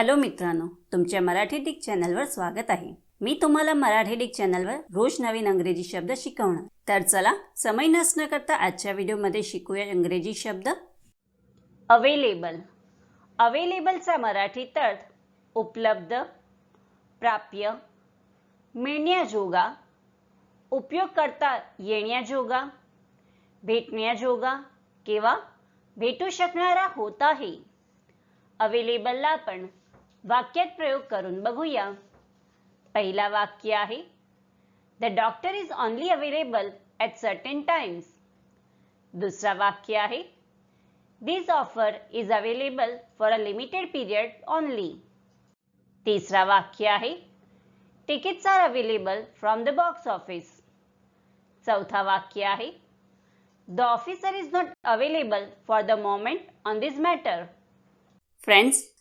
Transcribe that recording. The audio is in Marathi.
हॅलो मित्रांनो तुमच्या मराठी डिक चॅनलवर स्वागत आहे. मी तुम्हाला मराठी डिक चॅनलवर रोज नवीन अंग्रेजी शब्द शिकवणार. तर चला समय नसणं करता आजच्या व्हिडिओमध्ये शिकूया इंग्रजी शब्द. अवेलेबल अवेलेबलचा मराठी अर्थ उपलब्ध प्राप्य मिळण्याजोगा उपयोग करता येण्याजोगा भेटण्याजोगा किंवा भेटू शकणारा होत आहे. अवेलेबलला आपण वाक्यात प्रयोग करून बघूया. पहिला वाक्य आहे the doctor is only available at certain times दुसरा वाक्य आहे this offer is available for a limited period only तिसरा वाक्य आहे tickets are available from the box office चौथा वाक्य आहे the officer is not available for the moment on this matter friends